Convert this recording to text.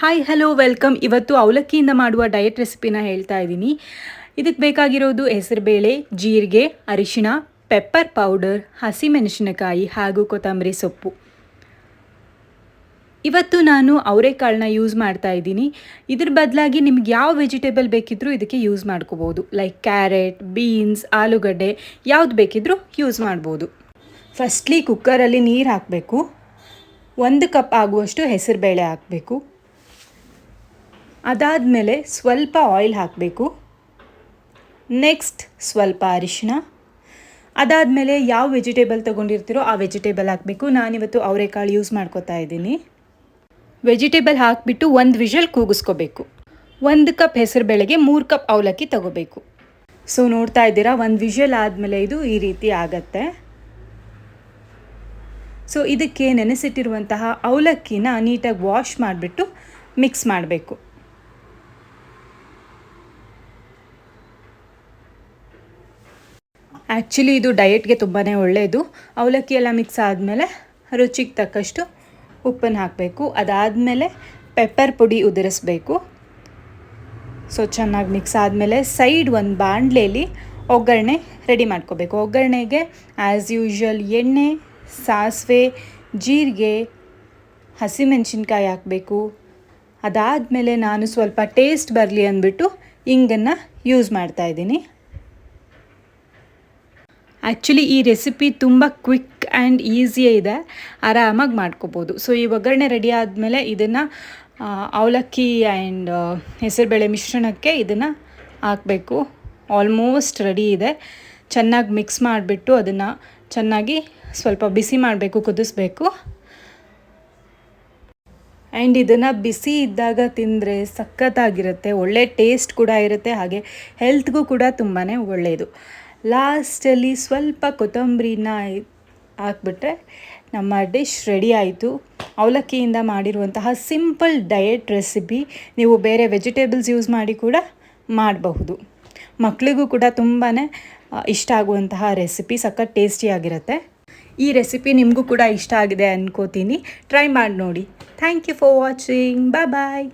Hi hello welcome ಇವತ್ತು ಅವಲಕ್ಕಿಯಿಂದ ಮಾಡುವ diet ರೆಸಿಪಿನ ಹೇಳ್ತಾ ಇದ್ದೀನಿ. ಇದಕ್ಕೆ ಬೇಕಾಗಿರೋದು ಹೆಸರುಬೇಳೆ, ಜೀರಿಗೆ, ಅರಿಶಿಣ ಪೆಪ್ಪರ್ ಪೌಡರ್ ಹಸಿಮೆಣಸಿನಕಾಯಿ ಹಾಗೂ ಕೊತ್ತಂಬರಿ ಸೊಪ್ಪು. ಇವತ್ತು ನಾನು ಅವರೆಕಾಳನ್ನ ಯೂಸ್ ಮಾಡ್ತಾ ಇದ್ದೀನಿ. ಇದ್ರ ಬದಲಾಗಿ ನಿಮ್ಗೆ ಯಾವ ವೆಜಿಟೇಬಲ್ ಬೇಕಿದ್ದರೂ ಇದಕ್ಕೆ ಯೂಸ್ ಮಾಡ್ಕೋಬೋದು. ಲೈಕ್ ಕ್ಯಾರೆಟ್ ಬೀನ್ಸ್ ಆಲೂಗಡ್ಡೆ, ಯಾವ್ದು ಬೇಕಿದ್ದರೂ ಯೂಸ್ ಮಾಡ್ಬೋದು. ಫಸ್ಟ್ಲಿ ಕುಕ್ಕರಲ್ಲಿ ನೀರು ಹಾಕಬೇಕು. ಒಂದು ಕಪ್ ಆಗುವಷ್ಟು ಹೆಸರುಬೇಳೆ ಹಾಕಬೇಕು. ಅದಾದಮೇಲೆ ಸ್ವಲ್ಪ ಆಯಿಲ್ ಹಾಕಬೇಕು. ನೆಕ್ಸ್ಟ್ ಸ್ವಲ್ಪ ಅರಿಶಿಣ. ಅದಾದಮೇಲೆ ಯಾವ ವೆಜಿಟೇಬಲ್ ತೊಗೊಂಡಿರ್ತೀರೋ ಆ ವೆಜಿಟೇಬಲ್ ಹಾಕಬೇಕು. ನಾನಿವತ್ತು ಅವರೆಕಾಳು ಯೂಸ್ ಮಾಡ್ಕೋತಾ ಇದ್ದೀನಿ. ವೆಜಿಟೇಬಲ್ ಹಾಕಿಬಿಟ್ಟು ಒಂದು ವಿಷಲ್ ಕೂಗಿಸ್ಕೋಬೇಕು. ಒಂದು ಕಪ್ ಹೆಸರು ಬೇಳೆಗೆ ಮೂರು ಕಪ್ ಅವಲಕ್ಕಿ ತಗೋಬೇಕು. ಸೊ ನೋಡ್ತಾ ಇದ್ದೀರಾ, ಒಂದು ವಿಷಲ್ ಆದಮೇಲೆ ಇದು ಈ ರೀತಿ ಆಗತ್ತೆ. ಸೊ ಇದಕ್ಕೆ ನೆನೆಸಿಟ್ಟಿರುವಂತಹ ಅವಲಕ್ಕಿನ ನೀಟಾಗಿ ವಾಶ್ ಮಾಡಿಬಿಟ್ಟು ಮಿಕ್ಸ್ ಮಾಡಬೇಕು. ಆ್ಯಕ್ಚುಲಿ ಇದು ಡಯೆಟ್ಗೆ ತುಂಬಾ ಒಳ್ಳೆಯದು ಅವಲಕ್ಕಿ ಎಲ್ಲ ಮಿಕ್ಸ್ ಆದಮೇಲೆ ರುಚಿಗೆ ತಕ್ಕಷ್ಟು ಉಪ್ಪನ್ನು ಹಾಕಬೇಕು. ಅದಾದಮೇಲೆ ಪೆಪ್ಪರ್ ಪುಡಿ ಉದುರಿಸ್ಬೇಕು. ಸೊ ಚೆನ್ನಾಗಿ ಮಿಕ್ಸ್ ಆದಮೇಲೆ ಸೈಡ್ ಒಂದು ಬಾಣಲೆಯಲ್ಲಿ ಒಗ್ಗರಣೆ ರೆಡಿ ಮಾಡ್ಕೋಬೇಕು. ಒಗ್ಗರಣೆಗೆ ಆ್ಯಸ್ ಯೂಶ್ವಲ್ ಎಣ್ಣೆ, ಸಾಸಿವೆ, ಜೀರಿಗೆ, ಹಸಿಮೆಣಸಿನ್ಕಾಯಿ ಹಾಕಬೇಕು. ಅದಾದಮೇಲೆ ನಾನು ಸ್ವಲ್ಪ ಟೇಸ್ಟ್ ಬರಲಿ ಅಂದ್ಬಿಟ್ಟು ಹಿಂಗನ್ನು ಯೂಸ್ ಮಾಡ್ತಾಯಿದ್ದೀನಿ ಆ್ಯಕ್ಚುಲಿ ಈ ರೆಸಿಪಿ ತುಂಬ ಕ್ವಿಕ್ ಆ್ಯಂಡ್ ಈಸಿಯೇ ಇದೆ. ಆರಾಮಾಗಿ ಮಾಡ್ಕೋಬೋದು. ಸೊ ಈ ಒಗ್ಗರಣೆ ರೆಡಿ ಆದಮೇಲೆ ಇದನ್ನು ಅವಲಕ್ಕಿ ಆ್ಯಂಡ್ ಹೆಸರುಬೇಳೆ ಮಿಶ್ರಣಕ್ಕೆ ಇದನ್ನು ಹಾಕಬೇಕು. ಆಲ್ಮೋಸ್ಟ್ ರೆಡಿ ಇದೆ. ಚೆನ್ನಾಗಿ ಮಿಕ್ಸ್ ಮಾಡಿಬಿಟ್ಟು ಅದನ್ನು ಚೆನ್ನಾಗಿ ಸ್ವಲ್ಪ ಬಿಸಿ ಮಾಡಬೇಕು, ಕುದಿಸ್ಬೇಕು. ಆ್ಯಂಡ್ ಇದನ್ನು ಬಿಸಿ ಇದ್ದಾಗ ತಿಂದರೆ ಸಖತ್ತಾಗಿರುತ್ತೆ. ಒಳ್ಳೆ ಟೇಸ್ಟ್ ಕೂಡ ಇರುತ್ತೆ. ಹಾಗೆ ಹೆಲ್ತ್ಗೂ ಕೂಡ ತುಂಬಾ ಒಳ್ಳೆಯದು. ಲಾಸ್ಟಲ್ಲಿ ಸ್ವಲ್ಪ ಕೊತ್ತಂಬರಿನ ಹಾಕ್ಬಿಟ್ರೆ ನಮ್ಮ ಡಿಶ್ ರೆಡಿ ಆಯಿತು. ಅವಲಕ್ಕಿಯಿಂದ ಮಾಡಿರುವಂತಹ ಸಿಂಪಲ್ ಡಯೆಟ್ ರೆಸಿಪಿ ನೀವು ಬೇರೆ ವೆಜಿಟೇಬಲ್ಸ್ ಯೂಸ್ ಮಾಡಿ ಕೂಡ ಮಾಡಬಹುದು. ಮಕ್ಕಳಿಗೂ ಕೂಡ ತುಂಬಾ ಇಷ್ಟ ಆಗುವಂತಹ ರೆಸಿಪಿ, ಸಖತ್ ಟೇಸ್ಟಿಯಾಗಿರುತ್ತೆ ಈ ರೆಸಿಪಿ ನಿಮಗೂ ಕೂಡ ಇಷ್ಟ ಆಗಿದೆ ಅನ್ಕೋತೀನಿ. ಟ್ರೈ ಮಾಡಿ ನೋಡಿ. Thank you for watching. Bye bye.